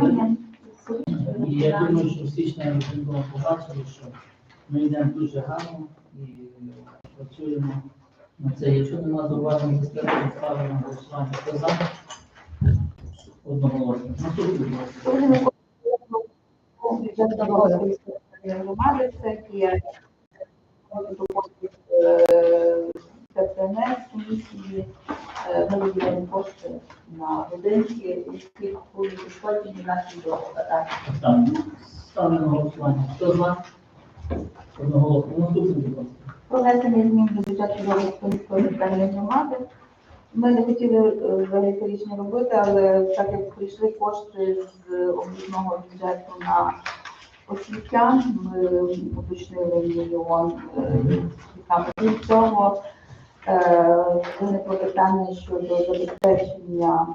питання. І я думаю, що всі члени виконкому побачили, що ми йдемо дуже гарно і працюємо на це. Якщо нема зауважень за статтю, ставимо на голосування. Хто за? Одноголосно. Наступний, будь ласка. Бюджет Добровольської громади, це є ТПНС комісії, е, ми виділяємо кошти на будинки, які були ушкоджені внаслідок атаки. Так, ставлю на голосування. Хто за? Одноголосно. Наступний, будь ласка. Про внесення змін до бюджету міської територіальної громади. Ми не хотіли е, взагалі рішення робити, але так як прийшли кошти з обласного бюджету на освітян, ми уточнили мільйон е, саме крім цього. Е, Виникло питання щодо забезпечення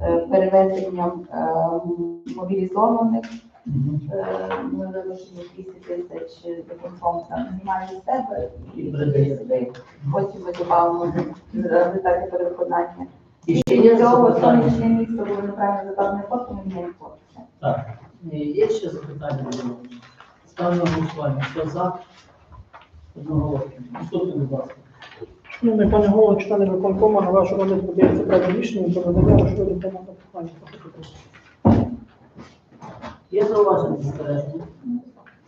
е, перевезенням е, мобілізованих Ми залишили 200 тисяч там знімає з себе і. Потім ми додамо результати перевиконання. І ще є цього запитання. сонячне місто було неправильно закладне кошти, ми міняємо кошти. Так, є ще запитання? Ставлю на голосування. Хто за? Одноголосно. Наступний, будь ласка. Шановний пане голово, члени виконкому, на ваш розгляд подається проект рішення про надання можливості для питання. Є зауваження застереження?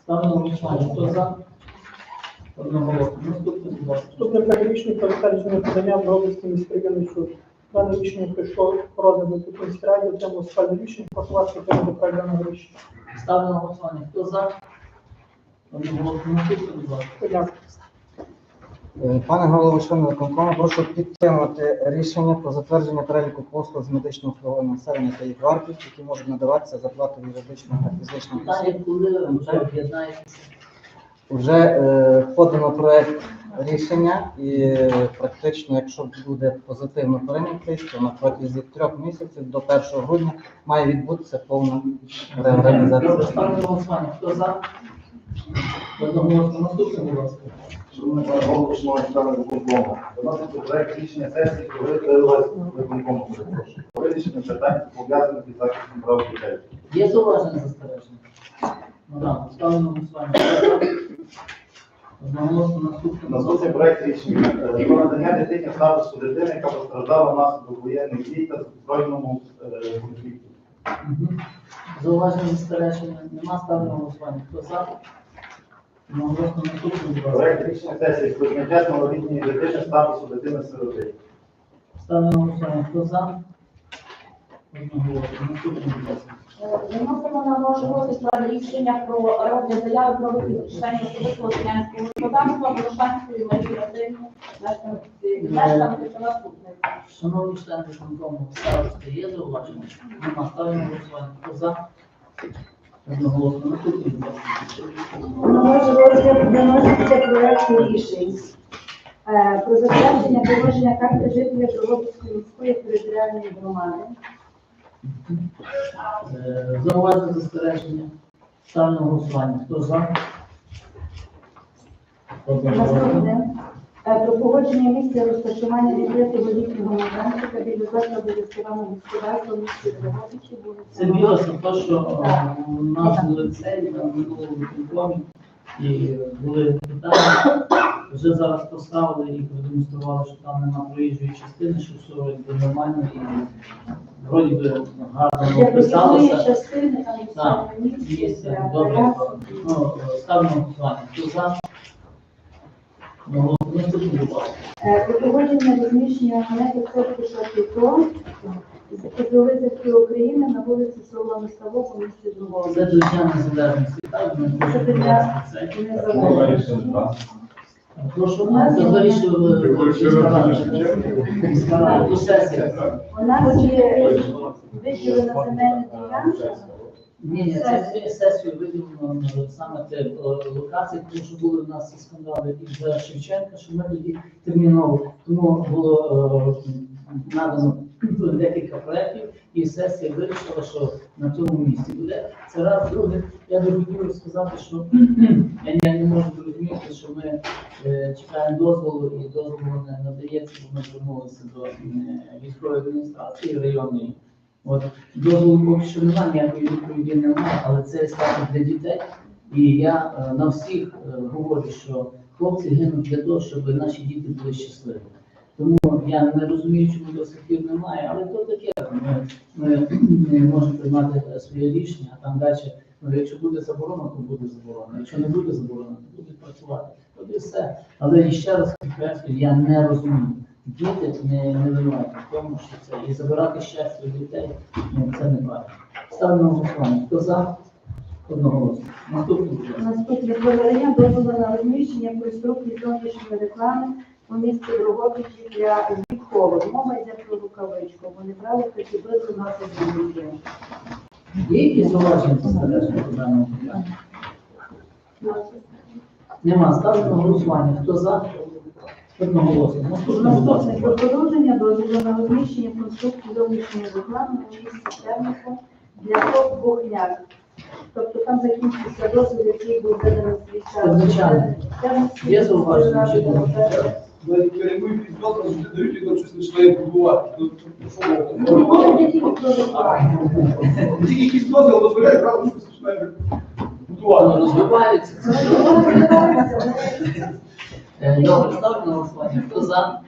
Ставлю на голосування. Хто за? Одноголосно. Наступний, будь ласка. Наступне проект рішення про затвердження подання в Робицький міськрайонний суд. Дане рішення прийшло по розгляду тут міській раді, в цьому рішення, вас підтримати проект рішення. Ставлю на голосування. Хто за? Одноголосно. Наступний, будь ласка. Дякую. Е, Пане голово, члени виконкому, прошу підтримати рішення про затвердження переліку послуг з медичного обслуговування населення та їх вартість, які можуть надаватися за плату юридичних та фізичних осіб. Вже е, подано проект рішення, і е, практично, якщо буде позитивно прийнятий, то на протязі трьох місяців до 1 грудня має відбутися повна реорганізація. голосування. Хто за? Одноголосно. Будь ласка. Шановний пане голово, шановні члени виконкому, виноситься проект рішення сесії про виявилось виконкому, перепрошую. Вирішення питань пов'язаних із захистом прав дітей. Є зауваження застереження? Ну так, ставлю на голосування. За? Одноголосно. Наступний, Наступний проект рішення е, про надання дитині статусу дитини, яка постраждала внаслідок воєнних дій та збройному е, конфлікті. Мгм. Зауваження застереження? Нема ставлю на голосування. Хто за? Одноголосно. Наступний, будь ласка. Проект рішення сесії з малолітньої дитини статусу дитини-сироти. Ставлю на голосування. Хто за? Одноголосно. Наступний, будь ласка. Виносимо на ваш розгляд рішення про розгляд заяви про вихід членів особистого селянського господарства Волошанської Марії мешканки села Кутник. Шановні члени виконкому, старости, є зауваження? Нема. Ставлю на голосування. Хто за? Одноголосно. Наступний, будь ласка. На ваш розгляд рішень про затвердження положення карти жителів Дрогобицької міської територіальної громади. Е, Зауваження застереження. Ставлю на голосування. Хто за? Наступне про погодження місця розташування відкритого літнього майданчика біля закладу ресторанного господарства в місті Дрогобичі. Це білося те, що е, у нас були цей на минулому виконкомі і були питання. Вже зараз поставили і продемонстрували, що там нема проїжджої частини, що все якби нормально і вроді би гарно Для прохідної описалося. частини там Так, Є місце. це, добре. Ну, е, ставимо. Хто за? Ну, наступний, будь ласка. Е, Про погодження розміщення монети церкви Шапіто з Визовки України на вулиці Соломи Ставок у місті Це Другове. до Дня Незалежності, так? Це можемо для- Незалежності. Це. У нас є виділена земельна ділянка. Ні, ні, це сесію виділено е, саме те е, локації, тому що були в нас скандали і за Шевченка, що ми тоді терміново. Тому було е, надано декілька проєктів, і сесія вирішила, що на цьому місці буде. Це раз, друге, я би хотів сказати, що я не, можу зрозуміти, що ми чекаємо дозволу, і дозволу не надається, бо ми звернулися до військової адміністрації районної. От дозволу поки що немає, ніякої відповіді немає, але це статус для дітей. І я е, на всіх е, говорю, що хлопці гинуть для того, щоб наші діти були щасливі. Тому я не розумію, чому до сих пір немає, але то таке. Ми, ми, ми можемо приймати е, своє рішення, а там далі, ну, якщо буде заборона, то буде заборона. Якщо не буде заборона, то буде працювати. От і все. Але ще раз підкреслюю, я не розумію. Діти не, не винуваті в тому, що це і забирати щастя дітей, ну це неправильно. Ставлю на голосування. Хто за? Одноголосно. Наступний ласка. Наступне проведення дозволу на розміщення конструкції зовнішньої реклами у місті Дрогобичі для військових. Мова йде про рукавичку. Вони брали близько носять жінки. Є якісь зауваження по даному питанню? Нема. Ставлю на голосування. Хто за? Одноголосно. Наступне про продовження дозволу на розміщення конструкції зовнішньої реклами у місті Тернику для ТОП Бухняк. Тобто там закінчився досвід, який був час. Звичайно. Є зауваження Навіть керівник підйомно завжди дають його щось починає будувати. Тільки рекламу. Якийсь дозвіл дозволяє, правда, щось починає будувати. розвивається. Е, ставлю на голосування. Хто за?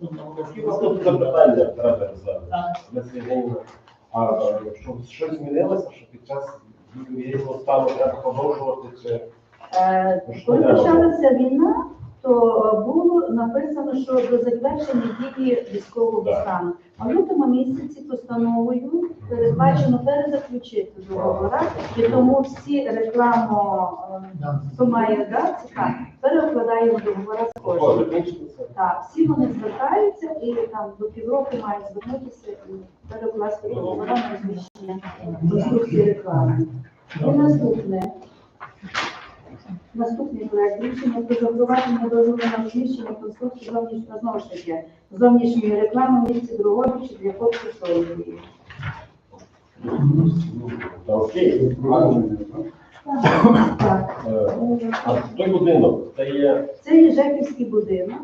Одноголосно. Наступне запитання. Олеся Євгенівна. А що щось змінилося, що під час воєнного стану треба продовжувати чи Е, Коли почалася війна, то е, було написано, що до завершення дії військового стану. А в лютому місяці постановою передбачено перезаключити договора, і тому всі рекламу, е, хто має так, перекладаємо договора з кожним. Так, всі вони звертаються і там до півроку мають звернутися і перекласти договора на розміщення конструкції реклами. І наступне. Наступний проект рішення про запровадження дозволу на розміщення конструкції зовнішньої знову ж таки зовнішньої реклами в місті Дрогобичі для хлопців Соловії. Та. Так. Е, А той будинок, це є Це є Жеківський будинок.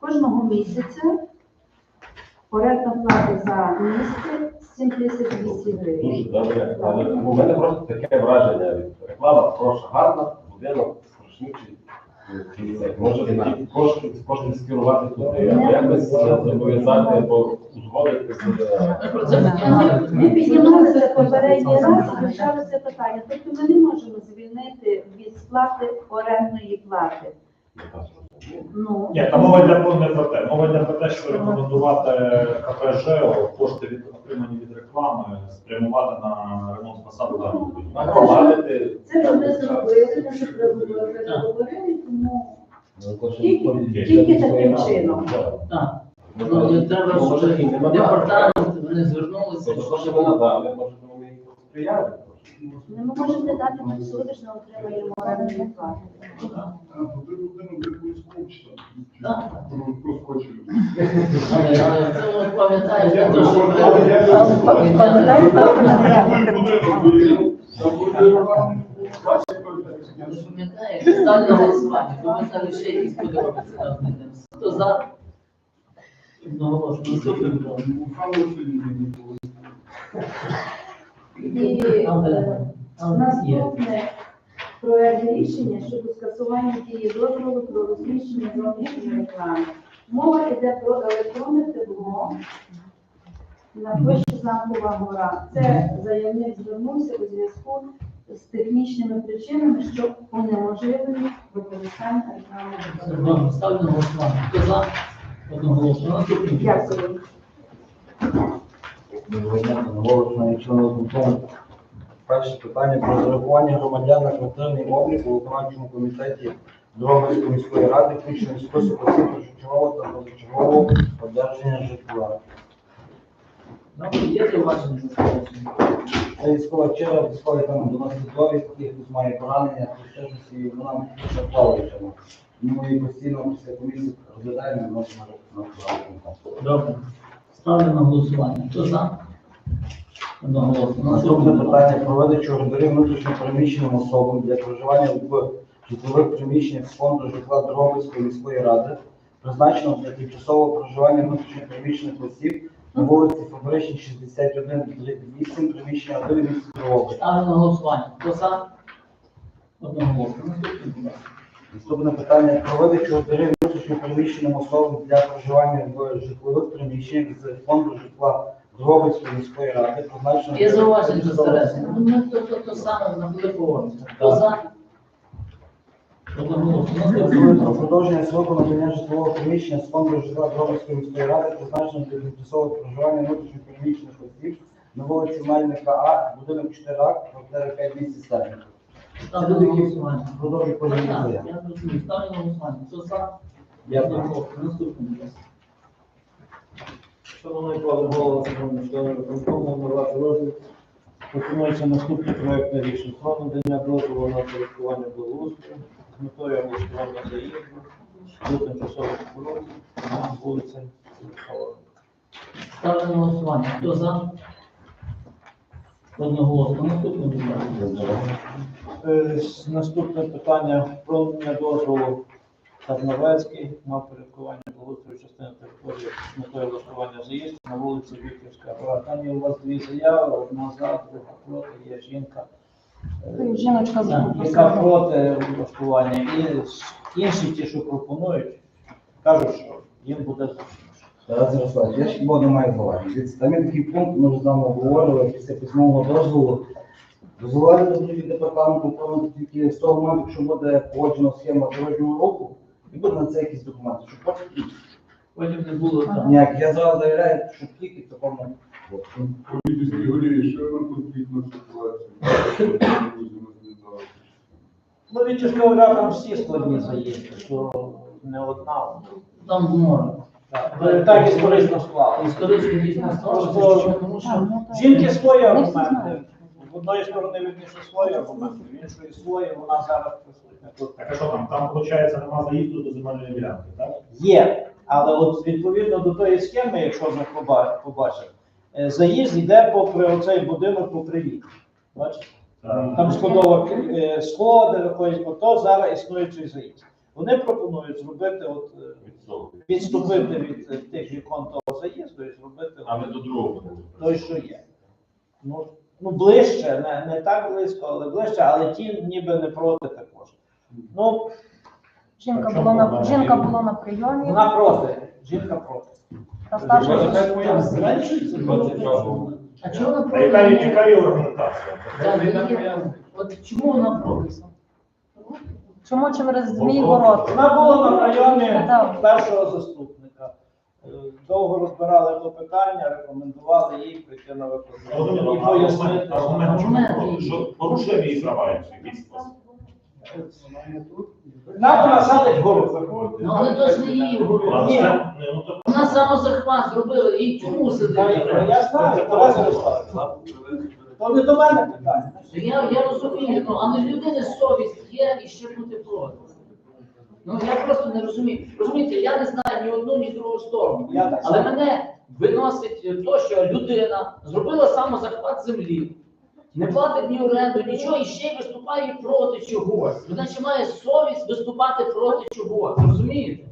Кожного місяця орендна плата за місце 7200 гривень. дуже добре. Але у мене просто таке враження від реклама хороша, гарна, будинок Може кошти кошти скерувати туди, або якось е, зобов'язати, або узгодити з е, Ми піднімали це попередній раз і це питання. Тобто ми не можемо звільнити від сплати орендної плати. Ну, Ні, та мова йде про не про те. Мова йде про те, що рекомендувати КПЖ кошти від отримані від реклами спрямувати на ремонт фасаду дороги. це вже не зробили, ми вже переговорили, тому тільки, тільки таким чином. Так. Ну, не треба, щоб департамент, вони звернулися, Може, вона дали, може, вони їй Ну, Ми можемо дати. Так. Але, але це ви пам'ятаєте, ставлю на голосування, бо ми там ще якісь знайдемо. Хто за? Одноголосно. Ласка. І Але- е, але є. наступне проект рішення щодо скасування дії дозволу про розміщення зовнішньої реклами. Мова йде про електронне тепло на площі Замкова гора. Це заявник звернувся у зв'язку з технічними причинами, що унеможливлюють використання рекламного Добре, Ставлю на голосування. Хто за? Одноголосно. Наступний. Дякую. Доброго дня, наголошений члени виконкому. Перше питання про зарахування громадян на квартирний облік у виконавчому комітеті Дрогобицької міської ради, включений список осіб та позачергового одержання житла. Ну, є зауваження? Це військова черга, військові там доносить довідки, хтось має поранення, і вона плаваюча. Ми постійно після комісії розглядаємо і на виконавчому. Добре. Ставлю на голосування. Хто за? Одноголосно. Наступне Наступне питання про видачу ордерів внутрішньо переміщеним особам для проживання в житлових приміщеннях фонду житла Дрогобицької міської ради, призначено для тимчасового проживання внутрішньо переміщених осіб на вулиці Фабричній, 61, 8, приміщення 1 місті Дрогобич. Ставлю на голосування. Хто за? Одного голосу. Наступний, будь ласка. Наступне питання про видачу ордерів внутрішньо переміщеним особам для проживання в житлових приміщеннях з фонду житла Дрогобицької міської ради, призначено Є зауваження до старесення. Ну, ми то, то, то саме на великого. Хто за? Одного голосу. Про продовження сроку надання житлового приміщення з фонду житла Дрогобицької міської ради, призначено для тимчасового проживання внутрішньо переміщених осіб на вулиці Мельника А, будинок 4А, квартира 5 місяць Сталіна. Ставлю на голосування. Продовжую подібні Так, заяви. Я зрозумів. Ставлю на голосування. Хто за? Дякую. Одного. Наступний, будь ласка. Шановний пане голово, шановні члени виконкому, надавати розгляд. Пропонується наступний проект на рішення про надання дозволу на порядкування благоустрою з метою облаштування заїзду до тимчасових споруд на вулиці. Ставлю на голосування. Хто за? Одного голосу. Наступний, будь. Е, Наступне питання про надання дозволу Тарновецький на порядкування благоустрою частини території з метою облаштування заїзду на вулиці Вікторська. Гора. Там є у вас дві заяви, одна за, друга проти, є жінка. е, Жіночка Так, яка проти влаштування, і інші ті, що пропонують, кажуть, що їм буде Тарас Ярославович, я ще хіба не маю. Дивіться, Там є такий пункт, ми вже з вами обговорювали після письмового дозволу. Дозволяти дозволі департаменту виконувати тільки з того моменту, якщо буде погоджена схема дорожнього руху, і буде на це якісь документи. Щоб потім Потім не було там. ніяк. Я зараз заявляю, що тільки в такому. Політичні горі, ще одна конфліктна ситуація. Ну, від Чешка там всі складні заїзди, що не одна. Там море. Так, Ну, так історично склалося. Історичний дійсно склалося, тому що Жінки свої аргументи. В одної сторони вірніше свої аргументи, в іншої свої, вона зараз присутня тут. Так а що там? Там, виходить, нема заїзду до земельної ділянки, так? Є, але от відповідно до тої схеми, якщо ми поба- побачимо, е, заїзд йде попри оцей будинок попри вік. Бачите? Там сходова е, сходи виходять, ото зараз існуючий заїзд. Вони пропонують зробити, от, е, відступити від е, тих вікон того заїзду і зробити А не до другого. той, що є. Ну, ну ближче, не, не так близько, але ближче, але ті ніби не проти також. Ну, Жінка була на- жінка була на прийомі, вона проти, жінка проти. та. А чого вона А яка, проти? яка є організація? Так, От чому вона проти? Чому через Змій город? Вона була на Так. першого заступника. Е, Довго розбирали то питання, рекомендували їй прийти на виконання і пояснити. Що порушує її права якісь спосіб? Нам вона садить гору. Ну, але то ж не її це- ні, ну, то- Вона самозахват зробила і чому сидить? Я знаю, Тарас Ярославович. То не до мене питання. Я, я розумію, ну, але в людини совість є і ще бути проти. Ну я просто не розумію. Розумієте, я не знаю ні одну, ні другу сторону. Я так Але мене виносить то, що людина зробила самозахват землі, не платить ні оренду, нічого, і ще й виступає проти чогось. Вона ще має совість виступати проти чогось. Розумієте?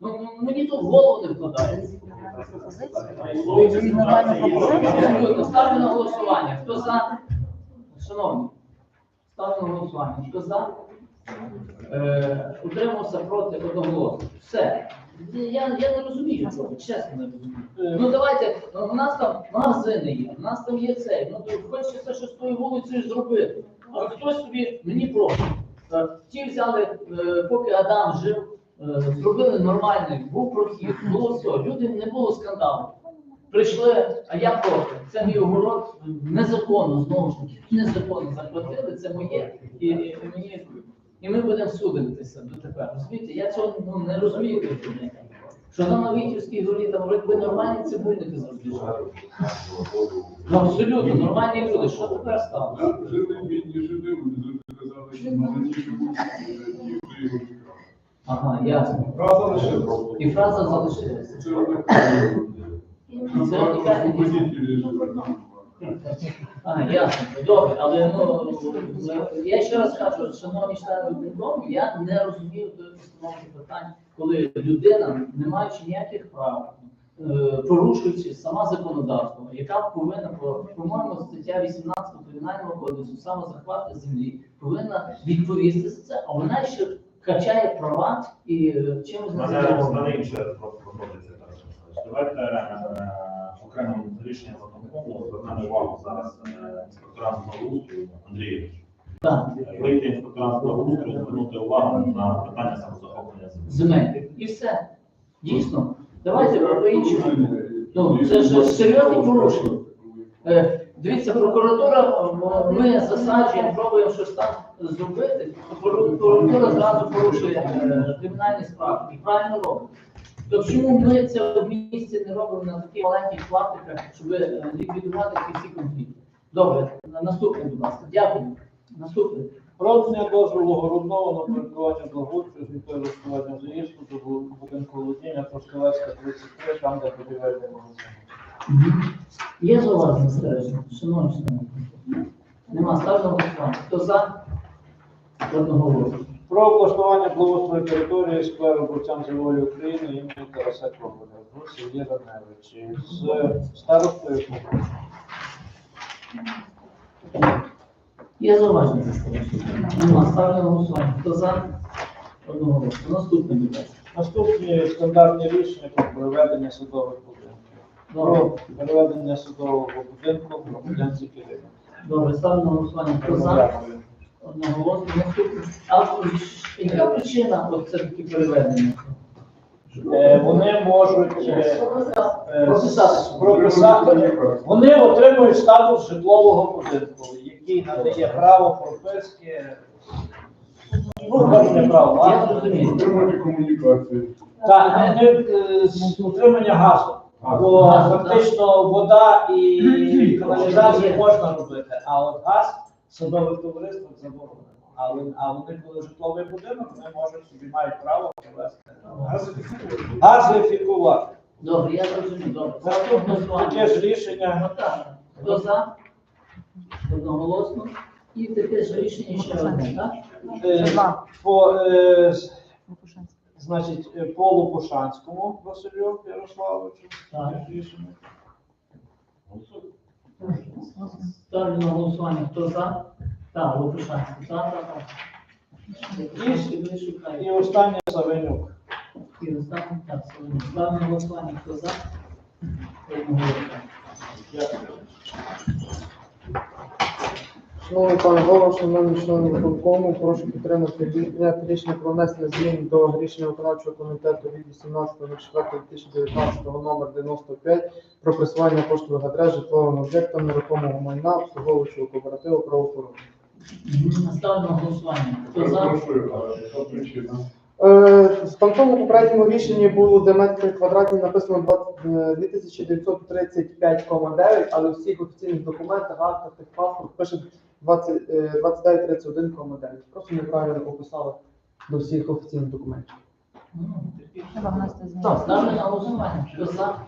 Ну, ну, мені то в голову не вкладається. Абсолютно. Ставлю на голосування. Хто за? Шановні, ставлю на голосування. Хто за? Е, утримався проти одноголосно. Все. Я, я не розумію, чого, чесно не розумію. Ну давайте, ну, у нас там магазини є, у нас там є цей. Ну то хочеться щось з тою вулицею зробити. А хтось собі, мені просто. е, Ті взяли, е, поки Адам жив, зробили нормальний, був прохід, було все, люди не було скандалу. Прийшли, а я проти. Це мій огород незаконно, знову ж таки, незаконно захватили, це моє. І, і, мені, і ми будемо судитися дотепер. Розумієте, я цього ну, не розумію. Що там на Вітівській горі, там вроді нормальні цибульники завжди живуть. Абсолютно, нормальні люди. Що тепер стало? Жили бідні, жили, вони завжди казали, що раніше будуть, і хто його чекав. Ага, ясно. Фраза лишилася. І фраза залишилася. Це А, ясно, добре, але ну я ще раз кажу, шановні члени виконкому, я не розумію тої постановки питань, коли людина, не маючи ніяких прав, е, порушуючи сама законодавство, яка повинна, по- по-моєму, стаття 18 Кримінального кодексу, саме захват землі, повинна відповісти за це, а вона ще качає права і е, У мене мене просто проходиться. Давайте е, окремим рішенням виконкому звернемо увагу зараз е, інспекторам благоустрою Андрійович. Так, Вийти інспекторам благоустрою, звернути увагу на питання самозахоплення землі. земель. І все. Дійсно. Давайте по-іншому. Ну, це ж серйозні порушення. Е, Дивіться, прокуратура, м, ми засаджуємо, пробуємо щось там зробити, то прокуратура зразу порушує е, кримінальні справи і правильно робить. То чому ми це в місті не робимо на таких маленьких клаптиках, щоб е, ліквідувати ці всі конфлікти? Добре, на- наступний, будь ласка. Дякую. Наступний. Продання дозволу городного на проєктування благоустрою з метою влаштування заїзду до будинку володіння Трошкавецька 33, там, де будівельний магазин. Є зауваження застереження? Шановні члени? Нема. Ставлю на голосування. Хто за? Одного голосу. Про облаштування благоустрою території скверу борцям за волю України імені Тараса Коболя в селі Раневичі з старостою Коболя. Є зауваження застереження? Нема. Ставлю на голосування. Хто за? Одного голосу. Наступний, будь ласка. Наступні стандартні рішення про проведення судових будинків. Про переведення судового будинку громадянці Києва. Добре, ставлю на голосування. Хто за? Одного голосу. А яка причина от це такі переведення? Е, Вони можуть е, е, Прописати. вони отримують статус житлового будинку, який надає право прописки, Я. Отримати комунікацію. Так, не, не, з утримання газу. Бо фактично вода і каналізацію можна робити, а от газ садових товариств заборонено. Але а вони, коли житловий будинок, вони можуть собі мають право провести газифікувати. Добре, я зрозумів. Добре. Наступне таке ж рішення. Ну, так. Хто за? Одноголосно. І таке ж рішення ще одне, так? е, по, е, значить, е, по Лопушанському Василю Ярославовичу. Так. Таке ж рішення. Ставлю на голосування. Хто за? Так, Лопушанський. За, за, за. І останнє Савенюк. І останній, так, Савенюк. Ставлю на голосування. Хто за? Одноголосно. Шановний пане голово, шановні члени виконкому, прошу підтримати проект рішення про внесення змін до рішення виконавчого комітету від 18.04.2019 номер 95 про присвоєння коштових адрес житловим об'єктам нерухомого майна обслуговуючого кооперативу правоохорони. На голосування. Хто за? Перепрошую, а що причина? Е, В тому попередньому рішенні було де метри квадратні написано 20, е, 2935,9, але у всіх офіційних документах, актах, техпаспорт пише 20, 2931,9. Просто неправильно описали до всіх офіційних документів. Треба внести зміни. Так, ставлю на голосування. Хто за?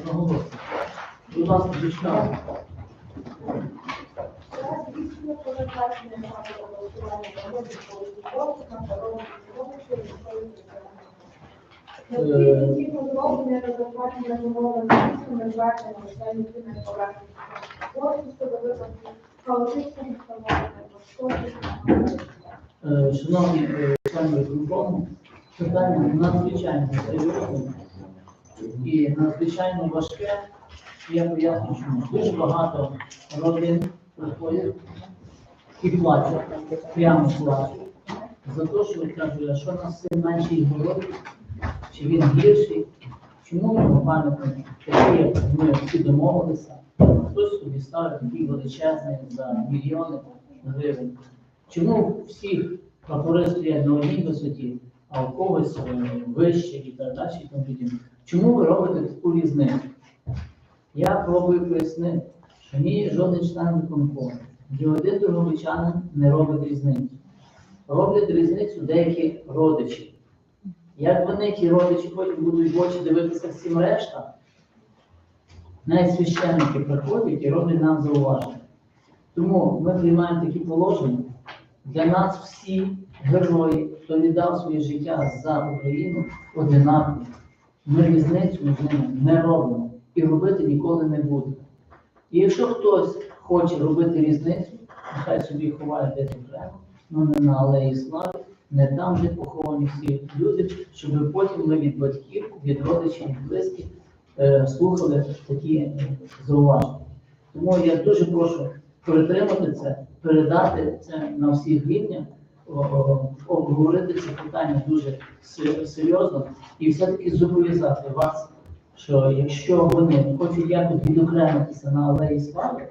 Одноголосно. Будь ласка, розвитку Необхідно згідно зроблення та затвердження замовлених на звернення поверхні спорту щодо випадку Е, Шановні е, члени питання надзвичайно серйозне і надзвичайно важке. Я поясню, чому дуже багато родин приходять і плачуть, прямо плачуть. За те, що кажуть, що нас син менший город, чи він гірший, чому його пам'ятник такий, як ми всі домовилися, хтось собі ставить такий величезний за мільйони гривень. Чому всіх прапори стоять на одній висоті, а у когось е, вище і так далі і? Чому ви робите таку різницю? Я пробую пояснити, що ні жоден член виконкому, ні один торговичанин не робить різницю. Роблять різницю деякі родичі. Як вони, ті родичі, потім будуть в очі дивитися всім решта, навіть священники приходять і роблять нам зауваження. Тому ми приймаємо такі положення. Для нас всі герої, хто віддав своє життя за Україну, одинакові. Ми різницю між ними не робимо і робити ніколи не будемо. І якщо хтось хоче робити різницю, нехай собі ховає десь окремо, ну не на алеї слави, не там, де поховані всі люди, щоб потім ми від батьків, від родичів, від близьких е, слухали такі е, зауваження. Тому я дуже прошу притримати це, передати це на всіх рівнях, обговорити це питання дуже серйозно і все-таки зобов'язати вас, що якщо вони хочуть якось відокремитися на алеї слави,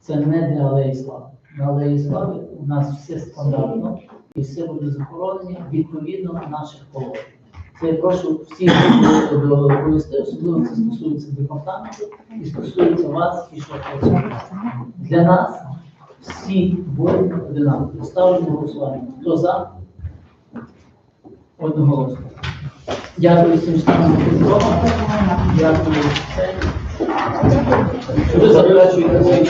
це не для алеї слави. На алеї слави у нас все стандартно і все буде захоронення відповідно наших положень. Я прошу всіх довести, особливо це стосується департаменту і стосується вас і що. Для нас всі воїни одинакові. Ставлю голосування. Хто за? Одноголосно. Дякую всім членам виконкому. Дякую. Це- Ви заперечуєте свої